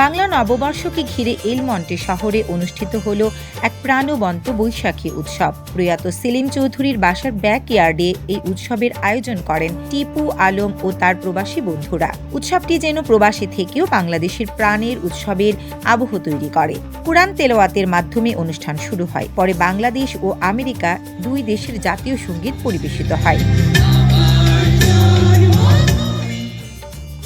বাংলা নববর্ষকে ঘিরে এলমন্টে শহরে অনুষ্ঠিত হল এক প্রাণবন্ত বৈশাখী উৎসব। প্রয়াত সেলিম চৌধুরীর বাসার ব্যাক ইয়ার্ডে এই উৎসবের আয়োজন করেন টিপু আলম ও তার প্রবাসী বন্ধুরা। উৎসবটি যেন প্রবাসী থেকেও বাংলাদেশের প্রাণের উৎসবের আবহ তৈরি করে। কোরআন তেলাওয়াতের মাধ্যমে অনুষ্ঠান শুরু হয়। পরে বাংলাদেশ ও আমেরিকা দুই দেশের জাতীয় সংগীত পরিবেশিত হয়।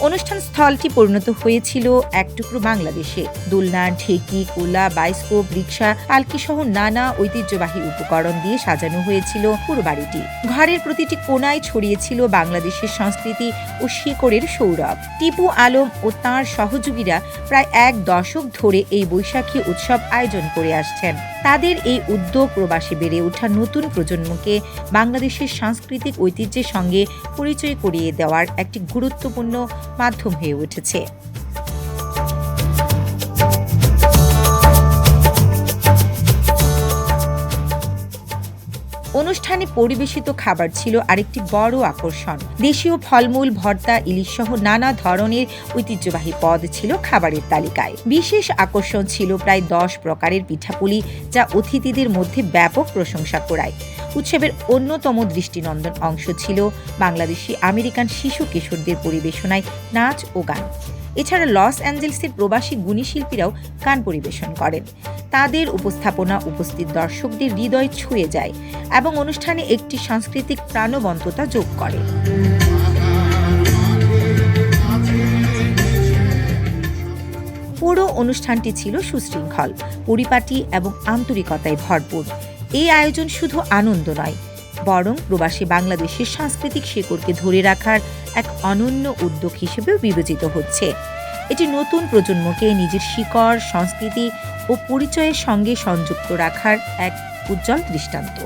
অনুষ্ঠান স্থলটি পরিণত হয়েছিল এক টুকরো বাংলাদেশে। দোলনা, ঢেকি, কোলা, বাইস্কোপ, রিক্সা, পালকি সহ নানা ঐতিহ্যবাহী উপকরণ দিয়ে সাজানো হয়েছিল পুরো বাড়িটি। ঘরের প্রতিটি কোনায় ছড়িয়েছিল বাংলাদেশের সংস্কৃতি ও শিকড়ের সৌরভ। টিপু আলম ও তাঁর সহযোগীরা প্রায় এক দশক ধরে এই বৈশাখী উৎসব আয়োজন করে আসছেন। তাদের এই উদ্যোগ প্রবাসী বেড়ে ওঠা নতুন প্রজন্মকে বাংলাদেশের সাংস্কৃতিক ঐতিহ্যের সঙ্গে পরিচয় করিয়ে দেওয়ার একটি গুরুত্বপূর্ণ মাধ্যম হয়ে উঠেছে। অনুষ্ঠানে পরিবেশিত খাবার ছিল আরেকটি বড় আকর্ষণ। দেশীয় ফলমূল, ভর্তা ইলিশ সহ নানা ধরনের ঐতিহ্যবাহী পদ ছিল খাবারের তালিকায়। বিশেষ আকর্ষণ ছিল প্রায় দশ প্রকারের পিঠাপুলি যা অতিথিদের মধ্যে ব্যাপক প্রশংসা করায় উৎসবের অন্যতম দৃষ্টিনন্দন অংশ ছিল বাংলাদেশি আমেরিকান শিশু কিশোরদের পরিবেশনায় নাচ ও গান। এছাড়া লস অ্যাঞ্জেলসের প্রবাসী গুণী শিল্পীরাও গান পরিবেশন করেন। তাদের উপস্থাপনা উপস্থিত দর্শকদের হৃদয় ছুঁয়ে যায় এবং অনুষ্ঠানে একটি সাংস্কৃতিক প্রাণবন্ততা যোগ করে। পুরো অনুষ্ঠানটি ছিল সুশৃঙ্খল, পরিপাটি এবং আন্তরিকতায় ভরপুর। এই আয়োজন শুধু আনন্দ নয়, বরং প্রবাসী বাংলাদেশের সাংস্কৃতিক শেকড়কে ধরে রাখার এক অনন্য উদ্যোগ হিসেবেও বিবেচিত হচ্ছে। এটি নতুন প্রজন্মকে নিজের শিকড়, সংস্কৃতি ও পরিচয়ের সঙ্গে সংযুক্ত রাখার এক উজ্জ্বল দৃষ্টান্ত।